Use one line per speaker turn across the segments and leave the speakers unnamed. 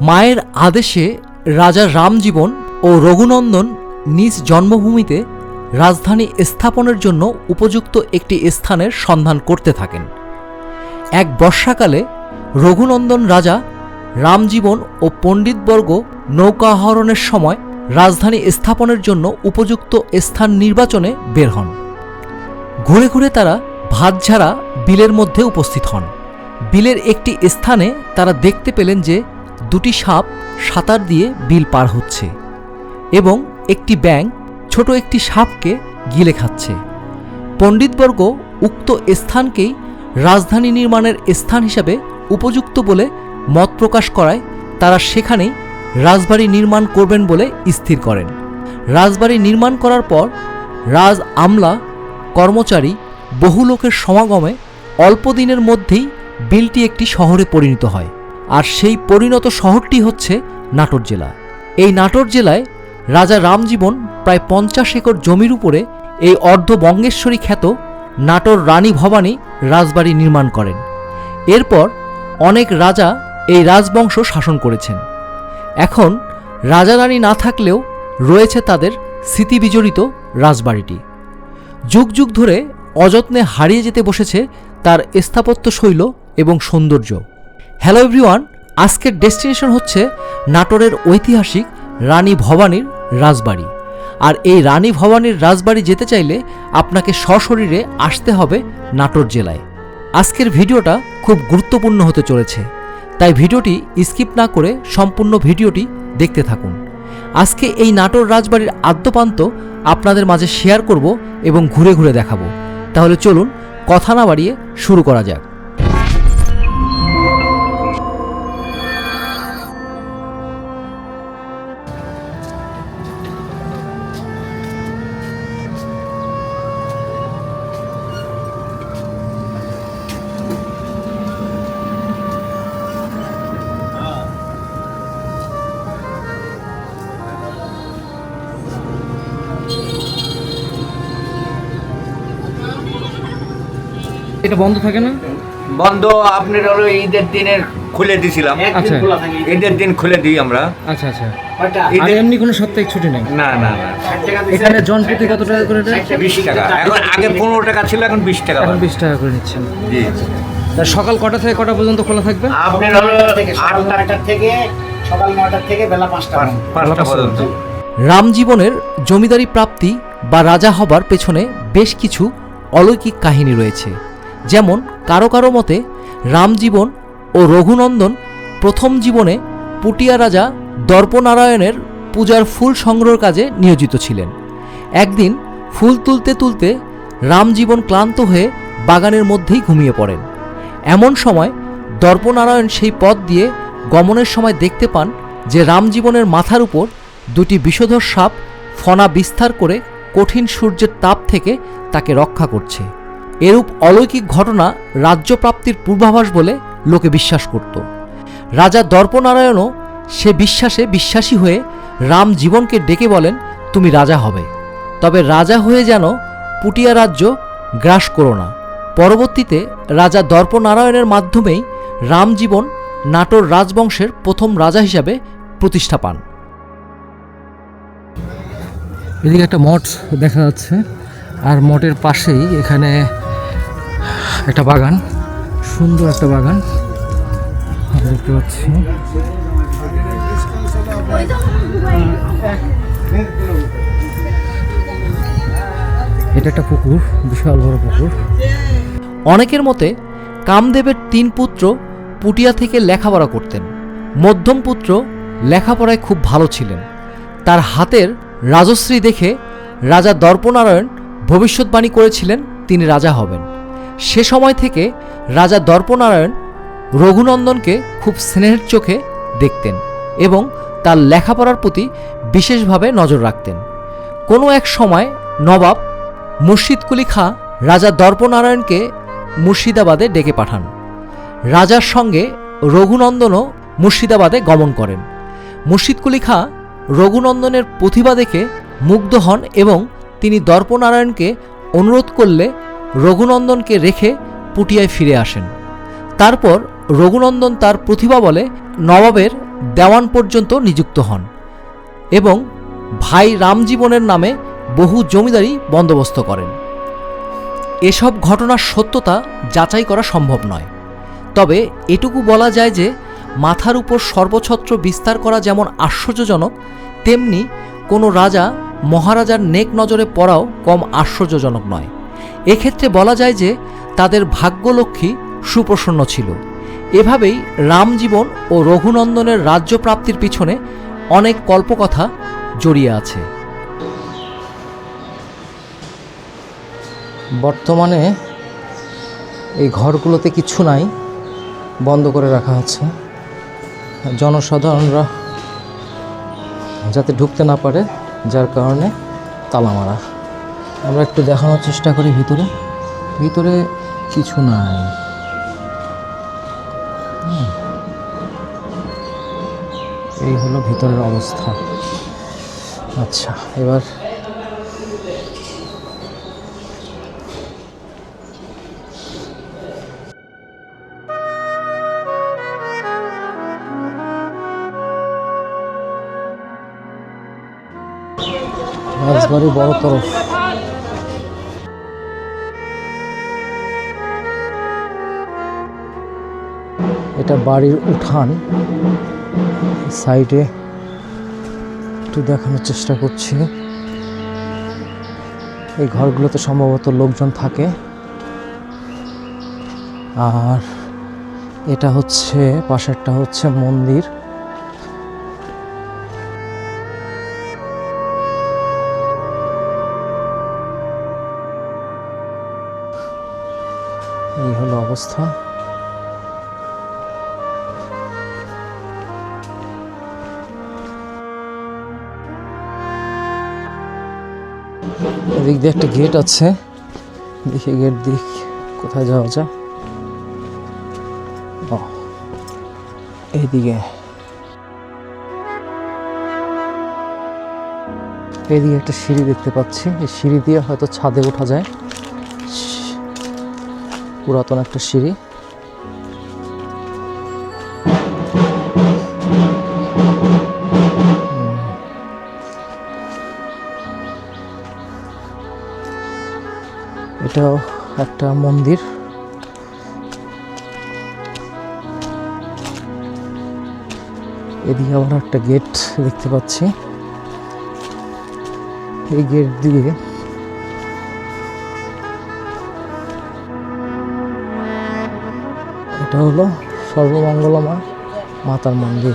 মায়ের আদেশে রাজা রামজীবন ও রঘুনন্দন নিজ জন্মভূমিতে রাজধানী স্থাপনের জন্য উপযুক্ত একটি স্থানের সন্ধান করতে থাকেন। এক বর্ষাকালে রঘুনন্দন রাজা রামজীবন ও পণ্ডিতবর্গ নৌকাহরণের সময় রাজধানী স্থাপনের জন্য উপযুক্ত স্থান নির্বাচনে বের হন। ঘুরে ঘুরে তারা ভাতঝাড়া বিলের মধ্যে উপস্থিত হন। বিলের একটি স্থানে তারা দেখতে পেলেন যে দুটি সাপ সাঁতার দিয়ে বিল পার হচ্ছে এবং একটি ব্যাঙ ছোট একটি সাপকে গিলে খাচ্ছে। পণ্ডিতবর্গ উক্ত স্থানকেই রাজধানী নির্মাণের স্থান হিসাবে উপযুক্ত বলে মত প্রকাশ করায় তারা সেখানেই রাজবাড়ি নির্মাণ করবেন বলে স্থির করেন। রাজবাড়ি নির্মাণ করার পর রাজ আমলা, কর্মচারী বহু লোকের সমাগমে অল্প দিনের মধ্যেই বিলটি একটি শহরে পরিণত হয়। আর সেই পরিণত শহরটি হচ্ছে নাটোর জেলা। এই নাটোর জেলায় রাজা রামজীবন প্রায় পঞ্চাশ একর জমির উপরে এই অর্ধ বঙ্গেশ্বরী খ্যাত নাটোর রানী ভবানী রাজবাড়ি নির্মাণ করেন। এরপর অনেক রাজা এই রাজবংশ শাসন করেছেন। এখন রাজা রানী না থাকলেও রয়েছে তাদের স্মৃতিবিজড়িত রাজবাড়িটি। যুগ যুগ ধরে অযত্নে হারিয়ে যেতে বসেছে তার স্থাপত্য শৈল এবং সৌন্দর্য। হ্যালো এভরিওয়ান আজকের ডেস্টিনেশন হচ্ছে নাটোরের ঐতিহাসিক রানী ভবানীর রাজবাড়ি। আর এই রানী ভবানীর রাজবাড়ি যেতে চাইলে আপনাকে সশরীরে আসতে হবে নাটোর জেলায়। আজকের ভিডিওটা খুব গুরুত্বপূর্ণ হতে চলেছে, তাই ভিডিওটি স্কিপ না করে সম্পূর্ণ ভিডিওটি দেখতে থাকুন। আজকে এই নাটোর রাজবাড়ির আদ্যপান্ত আপনাদের মাঝে শেয়ার করব এবং ঘুরে ঘুরে দেখাবো। তাহলে চলুন, কথা না বাড়িয়ে শুরু করা যাক।
এটা বন্ধ থাকে না?
বন্ধ আপনার হলো ঈদের দিনের খুলে দিছিলাম।
আচ্ছা।
ঈদের দিন। খুলে দিই আমরা।
আচ্ছা আচ্ছা। আর এমনি কোনো সাপ্তাহিক ছুটি নেই?
না না না।
এখানে জন প্রতি কত টাকা করে এটা?
বিশ টাকা। এখন আগে পনেরো টাকা ছিল এখন বিশ টাকা
এখন। বিশ টাকা করে নিচ্ছেন
জি।
তা সকাল কটা থেকে কটা পর্যন্ত খোলা থাকবে?
আপনার হলো আটটা
থেকে সকাল নয়টার থেকে বেলা পাঁচটা পর্যন্ত।
পাঁচটা পর্যন্ত।
রামজীবনের জমিদারি প্রাপ্তি বা রাজা হবার পেছনে বেশ কিছু অলৌকিক কাহিনী রয়েছে। যেমন কারও কারও মতে, রামজীবন ও রঘুনন্দন প্রথম জীবনে পুটিয়া রাজা দর্পনারায়ণের পূজার ফুল সংগ্রহের কাজে নিয়োজিত ছিলেন। একদিন ফুল তুলতে তুলতে রামজীবন ক্লান্ত হয়ে বাগানের মধ্যেই ঘুমিয়ে পড়েন। এমন সময় দর্পনারায়ণ সেই পথ দিয়ে গমনের সময় দেখতে পান যে রামজীবনের মাথার উপর দুটি বিষধর সাপ ফনা বিস্তার করে কঠিন সূর্যের তাপ থেকে তাকে রক্ষা করছে। এরূপ অলৌকিক ঘটনা রাজ্যপ্রাপ্তির পূর্বাভাস বলে লোকে বিশ্বাস করত। রাজা দর্পনারায়ণও সে বিশ্বাসে বিশ্বাসী হয়ে রাম জীবনকে ডেকে বলেন, তুমি রাজা হবে। তবে রাজা হয়ে যেন পুটিয়া রাজ্য গ্রাস করো না। পরবর্তীতে রাজা দর্পনারায়ণের মাধ্যমেই রামজীবন নাটোর রাজবংশের প্রথম রাজা হিসাবে প্রতিষ্ঠা পান।
এদিকে একটা মঠ দেখা যাচ্ছে। আর মঠের পাশেই এখানে একটা বাগান, সুন্দর একটা বাগান। দেখতে পাচ্ছি। এটা একটা পুকুর, বিশাল বড় পুকুর।
অনেকের মতে, কামদেবের তিন পুত্র পুটিয়া থেকে লেখাপড়া করতেন। মধ্যম পুত্র লেখাপড়ায় খুব ভালো ছিলেন। তার হাতের রাজশ্রী দেখে রাজা দর্পনারায়ণ ভবিষ্যৎবাণী করেছিলেন, তিনি রাজা হবেন। সে সময় থেকে রাজা দর্পনারায়ণ রঘুনন্দনকে খুব স্নেহের চোখে দেখতেন এবং তার লেখাপড়ার প্রতি বিশেষভাবে নজর রাখতেন। কোনো এক সময় নবাব মুর্শিদ কুলি খাঁ রাজা দর্পনারায়ণকে মুর্শিদাবাদে ডেকে পাঠান। রাজার সঙ্গে রঘুনন্দনও মুর্শিদাবাদে গমন করেন। মুর্শিদ কুলি খাঁ রঘুনন্দনের প্রতিভা দেখে মুগ্ধ হন এবং তিনি দর্পনারায়ণকে অনুরোধ করলে রঘুনন্দনকে রেখে পুটিয়ায় ফিরে আসেন। তারপর রঘুনন্দন তার প্রতিভা বলে নবাবের দেওয়ান পর্যন্ত নিযুক্ত হন এবং ভাই রামজীবনের নামে বহু জমিদারি বন্দোবস্ত করেন। এসব ঘটনার সত্যতা যাচাই করা সম্ভব নয়। তবে এটুকু বলা যায় যে, মাথার উপর সর্বছত্র বিস্তার করা যেমন আশ্চর্যজনক, তেমনি কোনো রাজা মহারাজার নেক নজরে পড়াও কম আশ্চর্যজনক নয়। এক্ষেত্রে বলা যায় যে তাদের ভাগ্যলক্ষ্মী সুপ্রসন্ন ছিল। এভাবেই রামজীবন ও রঘুনন্দনের রাজ্য প্রাপ্তির পিছনে অনেক কল্পকথা জড়িয়ে আছে।
বর্তমানে এই ঘরগুলোতে কিছু নাই, বন্ধ করে রাখা আছে জনসাধারণরা যাতে ঢুকতে না পারে, যার কারণে তালা মারা। আমরা একটু দেখানোর চেষ্টা করি ভিতরে। ভিতরে কিছু নাই। এই হলো ভিতরের অবস্থা। আচ্ছা এবার রাজবাড়ি বড় তরফ। এটা বাড়ির উঠান। সাইডে একটু দেখানোর চেষ্টা করছি। এই ঘরগুলোতে সম্ভবত লোকজন থাকে। আর এটা হচ্ছে, পাশেরটা হচ্ছে মন্দির। এই হলো অবস্থা। এদিক দিয়ে একটা গেট আছে। দেখি গেট দিক কোথায় যাওয়া যায়। ও, এইদিকে। এদিকে একটা সিঁড়ি দেখতে পাচ্ছি। এই সিঁড়ি দিয়ে হয়তো ছাদে ওঠা যায়। পুরাতন একটা সিঁড়ি। এটাও একটা মন্দির। এদিকে আবার একটা গেট দেখতে পাচ্ছি। এই গেট দিয়ে এটা হলো সর্বমঙ্গলময় মাতার মন্দির।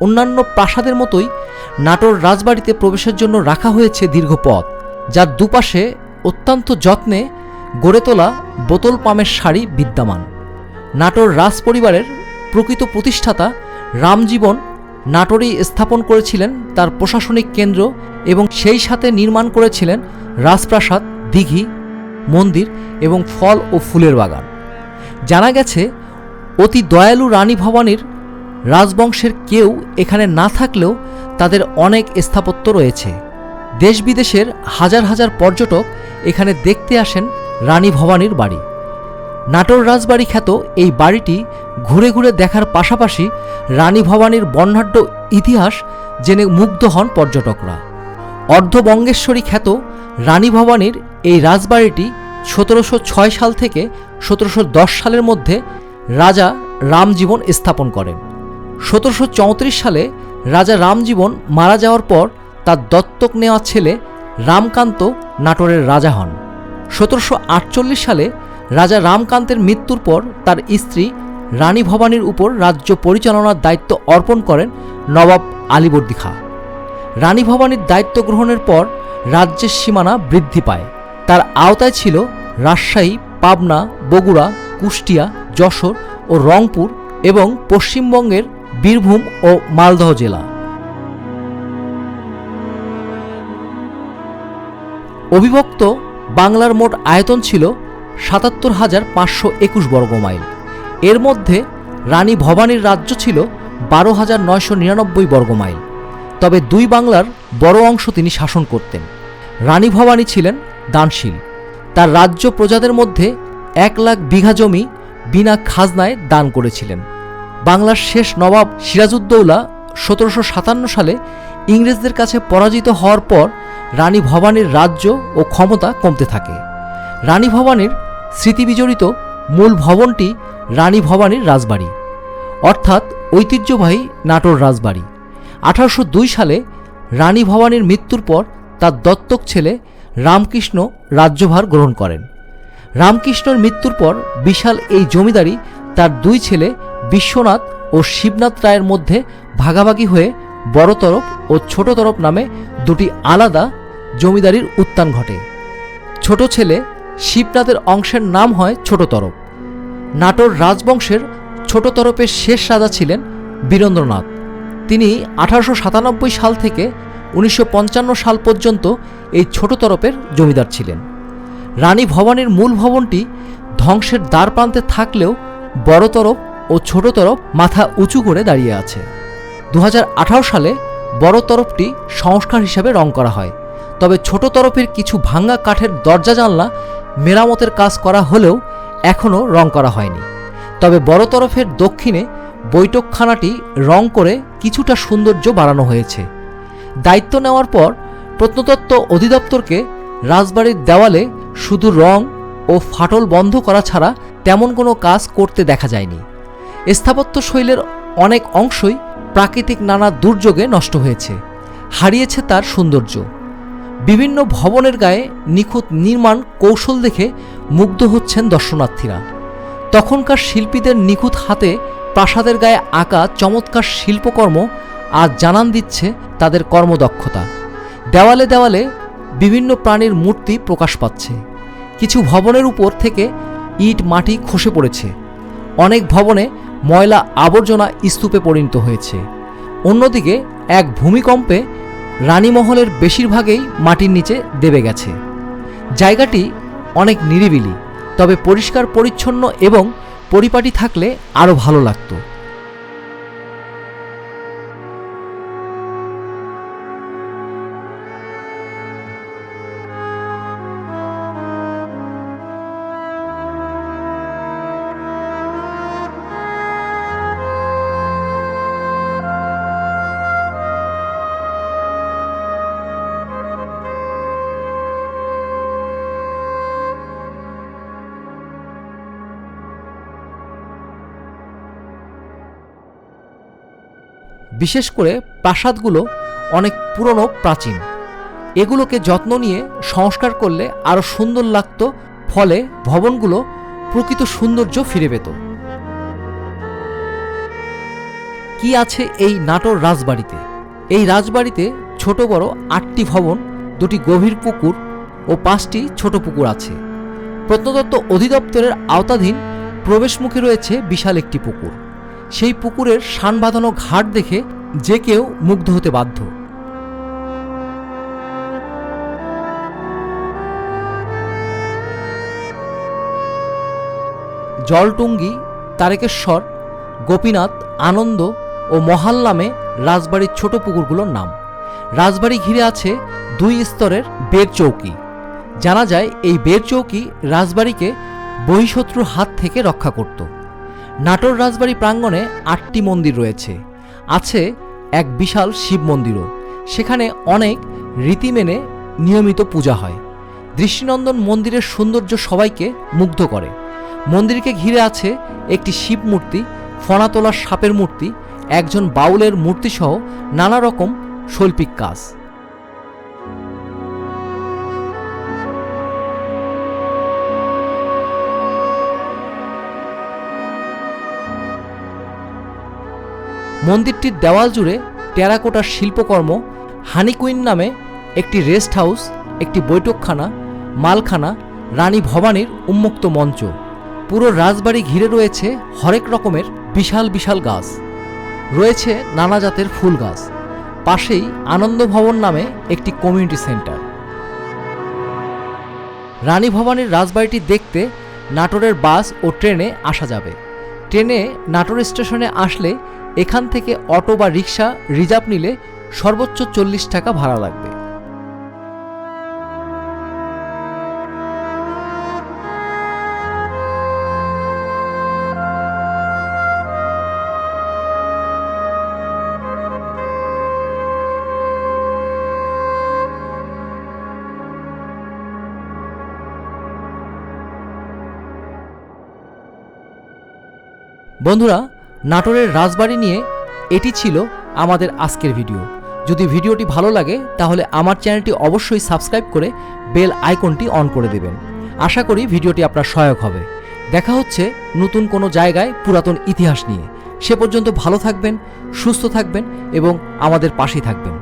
অন্যান্য প্রাসাদের মতোই নাটোর রাজবাড়িতে প্রবেশের জন্য রাখা হয়েছে দীর্ঘ পথ, যার দুপাশে অত্যন্ত যত্নে গড়ে তোলা বোতল পামের শাড়ি বিদ্যমান। নাটোর রাজ পরিবারের প্রকৃত প্রতিষ্ঠাতা রামজীবন নাটোরেই স্থাপন করেছিলেন তার প্রশাসনিক কেন্দ্র এবং সেই সাথে নির্মাণ করেছিলেন রাজপ্রাসাদ, দিঘি, মন্দির এবং ফল ও ফুলের বাগান। জানা গেছে, অতি দয়ালু রানী ভবানীর রাজবংশের কেউ এখানে না থাকলেও তাদের অনেক স্থাপত্য রয়েছে। দেশ বিদেশের হাজার হাজার পর্যটক এখানে দেখতে আসেন রানী ভবানীর বাড়ি। নাটোর রাজবাড়ি খ্যাত এই বাড়িটি ঘুরে ঘুরে দেখার পাশাপাশি রানী ভবানীর বর্ণাঢ্য ইতিহাস জেনে মুগ্ধ হন পর্যটকরা। অর্ধবঙ্গেশ্বরী খ্যাত রানী ভবানীর এই রাজবাড়িটি সতেরোশো ছয় সাল থেকে সতেরোশো দশ সালের মধ্যে রাজা রামজীবন স্থাপন করেন। সতেরোশো চৌত্রিশ সালে রাজা রামজীবন মারা যাওয়ার পর তার দত্তক নেওয়া ছেলে রামকান্ত নাটোরের রাজা হন। সতেরোশো আটচল্লিশ সালে রাজা রামকান্তের মৃত্যুর পর তার স্ত্রী রানী ভবানীর উপর রাজ্য পরিচালনার দায়িত্ব অর্পণ করেন নবাব আলীবর্দী খাঁ। রানী ভবানীর দায়িত্ব গ্রহণের পর রাজ্যের সীমানা বৃদ্ধি পায়। তার আওতায় ছিল রাজশাহী, পাবনা, বগুড়া, কুষ্টিয়া, যশোর ও রংপুর এবং পশ্চিমবঙ্গের বীরভূম ও মালদহ জেলা। অবিভক্ত বাংলার মোট আয়তন ছিল সাতাত্তর হাজার পাঁচশো একুশ বর্গমাইল এর মধ্যে রানী ভবানীর রাজ্য ছিল বারো হাজার নয়শো নিরানব্বই বর্গমাইল তবে দুই বাংলার বড় অংশ তিনি শাসন করতেন। রানী ভবানী ছিলেন দানশীল। তার রাজ্য প্রজাদের মধ্যে এক লাখ বিঘা জমি বিনা খাজনায় দান করেছিলেন। বাংলার শেষ নবাব সিরাজউদ্দৌলা সতেরোশো সাতান্ন সালে ইংরেজদের কাছে পরাজিত হওয়ার পর রানী ভবানীর রাজ্য ও ক্ষমতা কমতে থাকে। রানী ভবানীর স্মৃতিবিজড়িত মূল ভবনটি রানী ভবানীর রাজবাড়ি, অর্থাৎ ঐতিহ্যবাহী নাটোর রাজবাড়ি। আঠারোশো দুই সালে রানী ভবানীর মৃত্যুর পর তার দত্তক ছেলে রামকৃষ্ণ রাজ্যভার গ্রহণ করেন। রামকৃষ্ণর মৃত্যুর পর বিশাল এই জমিদারি তার দুই ছেলে বিশ্বনাথ ও শিবনাথ রায়ের মধ্যে ভাগাভাগি হয়ে বড় তরফ ও ছোট তরফ নামে দুটি আলাদা জমিদারির উত্থান ঘটে। ছোট ছেলে শিবনাথের অংশের নাম হয় ছোট তরফ। নাটোর রাজবংশের ছোট তরফের শেষ রাজা ছিলেন বীরেন্দ্রনাথ। তিনি আঠারোশো সাতানব্বই সাল থেকে উনিশশো পঞ্চান্ন সাল পর্যন্ত এই ছোট তরফের জমিদার ছিলেন। রানী ভবানীর মূল ভবনটি ধ্বংসের দ্বার প্রান্তে থাকলেও বড় তরফ ও ছোট তরফ মাথা উঁচু করে দাঁড়িয়ে আছে। দু হাজার আঠারো সালে বড় তরফটি সংস্কার হিসাবে রং করা হয়। তবে ছোট তরফের কিছু ভাঙ্গা কাঠের দরজা জানলা মেরামতের কাজ করা হলেও এখনও রং করা হয়নি। তবে বড় তরফের দক্ষিণে বৈঠকখানাটি রং করে কিছুটা সৌন্দর্য বাড়ানো হয়েছে। দায়িত্ব নেওয়ার পর প্রত্নতত্ত্ব অধিদপ্তরকে রাজবাড়ির দেওয়ালে শুধু রং ও ফাটল বন্ধ করা ছাড়া তেমন কোনো কাজ করতে দেখা যায়নি। স্থাপত্য শৈলের অনেক অংশই প্রাকৃতিক নানা দুর্যোগে নষ্ট হয়েছে, হারিয়েছে তার সৌন্দর্য। বিভিন্ন ভবনের গায়ে নিখুঁত নির্মাণ কৌশল দেখে মুগ্ধ হচ্ছেন দর্শনার্থীরা। তখনকার শিল্পীদের নিখুঁত হাতে প্রাসাদের গায়ে আঁকা চমৎকার শিল্পকর্ম আজ জানান দিচ্ছে তাদের কর্মদক্ষতা। দেওয়ালে দেওয়ালে বিভিন্ন প্রাণীর মূর্তি প্রকাশ পাচ্ছে। কিছু ভবনের উপর থেকে ইট মাটি খসে পড়েছে। অনেক ভবনে ময়লা আবর্জনা স্তূপে পরিণত হয়েছে। অন্যদিকে, এক ভূমিকম্পে রানীমহলের বেশিরভাগেই মাটির নিচে দেবে গেছে। জায়গাটি অনেক নিরিবিলি, তবে পরিষ্কার, পরিচ্ছন্ন এবং পরিপাটি থাকলে আরও ভালো লাগতো। বিশেষ করে প্রাসাদগুলো অনেক পুরনো, প্রাচীন। এগুলোকে যত্ন নিয়ে সংস্কার করলে আরও সুন্দর লাগতো, ফলে ভবনগুলো প্রকৃত সৌন্দর্য ফিরে পেত। কি আছে এই নাটোর রাজবাড়িতে? এই রাজবাড়িতে ছোট বড় আটটি ভবন, দুটি গভীর পুকুর ও পাঁচটি ছোট পুকুর আছে। প্রত্নতত্ত্ব অধিদপ্তরের আওতাধীন প্রবেশমুখে রয়েছে বিশাল একটি পুকুর। সেই পুকুরের শান বাঁধানো ঘাট দেখে যে কেউ মুগ্ধ হতে বাধ্য। জলটুঙ্গি, তারেকেশ্বর, গোপীনাথ, আনন্দ ও মহাল নামে রাজবাড়ির ছোট পুকুরগুলোর নাম। রাজবাড়ি ঘিরে আছে দুই স্তরের বের চৌকি। জানা যায়, এই বের চৌকি রাজবাড়িকে বহিঃশত্রুর হাত থেকে রক্ষা করত। নাটোর রাজবাড়ি প্রাঙ্গণে আটটি মন্দির রয়েছে। আছে এক বিশাল শিব মন্দিরও। সেখানে অনেক রীতি মেনে নিয়মিত পূজা হয়। দৃষ্টিনন্দন মন্দিরের সৌন্দর্য সবাইকে মুগ্ধ করে। মন্দিরকে ঘিরে আছে একটি শিব মূর্তি ফনা তোলার সাপের মূর্তি, একজন বাউলের মূর্তিসহ নানা রকম শৈল্পিক কাজ। মন্দিরটির দেওয়াল জুড়ে টেরাকোটার শিল্পকর্ম, হানিকুইন নামে একটি রেস্ট হাউস, একটি বৈঠকখানা, মালখানা, রানী ভবানীর উন্মুক্ত মঞ্চ। পুরো রাজবাড়ি ঘিরে রয়েছে হরেক রকমের বিশাল বিশাল গাছ। রয়েছে নানা জাতের ফুল গাছ। পাশেই আনন্দ ভবন নামে একটি কমিউনিটি সেন্টার। রানী ভবানীর রাজবাড়িটি দেখতে নাটোরের বাস ও ট্রেনে আসা যাবে। ট্রেনে নাটোর স্টেশনে আসলে এখান থেকে অটো বা রিক্সা রিজার্ভ নিলে সর্বোচ্চ চল্লিশ টাকা ভাড়া লাগবে। বন্ধুরা নাটোরের রাজবাড়ি নিয়ে এটি ছিল আমাদের আজকের ভিডিও। যদি ভিডিওটি ভালো লাগে, তাহলে আমার চ্যানেলটি অবশ্যই সাবস্ক্রাইব করে বেল আইকনটি অন করে দেবেন। আশা করি ভিডিওটি আপনার সহায়ক হবে। দেখা হচ্ছে নতুন কোনো জায়গায় পুরাতন ইতিহাস নিয়ে। সে পর্যন্ত ভালো থাকবেন, সুস্থ থাকবেন এবং আমাদের পাশেই থাকবেন।